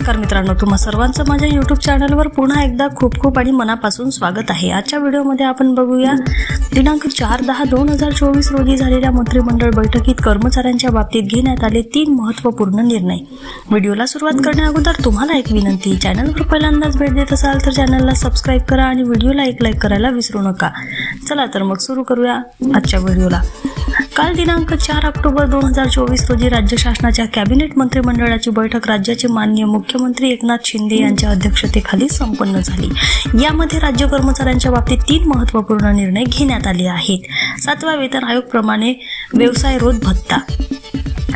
नमस्कार मित्रांनो तुम्हा सर्वांचं माझ्या यूट्यूब चॅनलवर पुन्हा एकदा खूप खूप आणि मनापासून स्वागत आहे. आजच्या व्हिडिओमध्ये आपण बघूया दिनांक चार दहा दोन हजार चोवीस रोजी झालेल्या मंत्रिमंडळ बैठकीत कर्मचाऱ्यांच्या बाबतीत घेण्यात आले तीन महत्त्वपूर्ण निर्णय. व्हिडिओला सुरुवात करण्याअगोदर तुम्हाला एक विनंती चॅनलवर पहिल्यांदाच भेट देत असाल तर चॅनलला सबस्क्राईब करा आणि व्हिडिओला एक लाईक करायला विसरू नका. चला तर मग सुरू करूया आजच्या व्हिडिओला. काल दिनांक चार ऑक्टोबर दोन हजार चोवीस रोजी राज्य शासनाच्या कॅबिनेट मंत्रिमंडळाची बैठक राज्याचे माननीय मुख्यमंत्री एकनाथ शिंदे यांच्या अध्यक्षतेखाली संपन्न झाली. यामध्ये राज्य कर्मचाऱ्यांच्या बाबतीत तीन महत्त्वपूर्ण निर्णय घेण्यात आले आहेत. सातवा वेतन आयोग प्रमाणे व्यवसाय रोध भत्ता.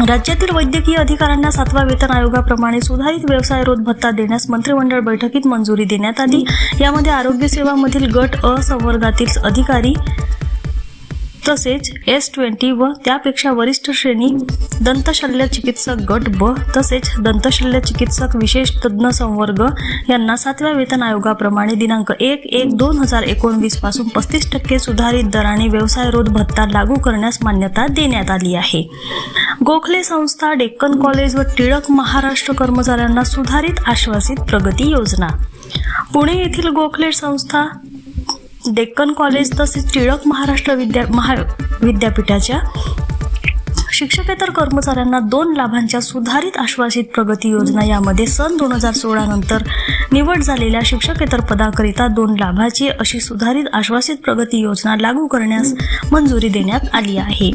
राज्यातील वैद्यकीय अधिकाऱ्यांना सातवा वेतन आयोगाप्रमाणे सुधारित व्यवसाय रोध भत्ता देण्यास मंत्रिमंडळ बैठकीत मंजुरी देण्यात आली. यामध्ये आरोग्य सेवामधील गट अ संवर्गातील अधिकारी तसेच एस ट्वेंटी व त्यापेक्षा वरिष्ठ श्रेणी दंतशल्य चिकित्सक गट ब तसेच दंतशल्य चिकित्सक विशेष तज्ज्ञ संवर्ग यांना सातव्या वेतन आयोगाप्रमाणे दिनांक एक एक दोन हजार एकोणवीसपासून पस्तीस टक्के सुधारित दराने व्यवसाय रोध भत्ता लागू करण्यास मान्यता देण्यात आली आहे. गोखले संस्था डेक्कन कॉलेज व टिळक महाराष्ट्र कर्मचाऱ्यांना सुधारित आश्वासित प्रगती योजना. पुणे येथील गोखले संस्था डेक्कन कॉलेज तसेच टिळक महाराष्ट्र विद्या महा विद्यापीठाच्या शिक्षकेतर कर्मचाऱ्यांना दोन लाभांच्या सुधारित आश्वासित प्रगती योजना यामध्ये सन दोन हजार सोळा नंतर निवड झालेल्या शिक्षकेतर पदाकरिता दोन लाभाची अशी सुधारित आश्वासित प्रगती योजना लागू करण्यास मंजुरी देण्यात आली आहे.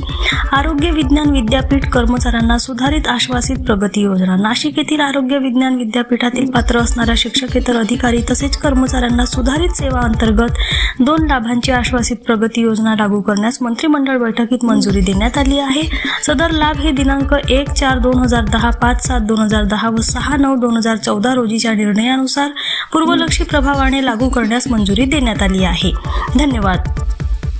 आरोग्य विज्ञान विद्यापीठ कर्मचाऱ्यांना सुधारित आश्वासित प्रगती योजना. नाशिक येथील आरोग्य विज्ञान विद्यापीठातील पात्र असणाऱ्या शिक्षकेतर अधिकारी तसेच कर्मचाऱ्यांना सुधारित सेवा अंतर्गत दोन लाभांची आश्वासित प्रगती योजना लागू करण्यास मंत्रिमंडळ बैठकीत मंजुरी देण्यात आली आहे. सदर लाभ हे दिनांक एक चार दोन हजार दहा पाच सात दोन हजार दहा व सहा नऊ दोन हजार चौदा रोजीच्या निर्णयानुसार पूर्वलक्षी प्रभावाने लागू करण्यास मंजुरी देण्यात आली आहे. धन्यवाद.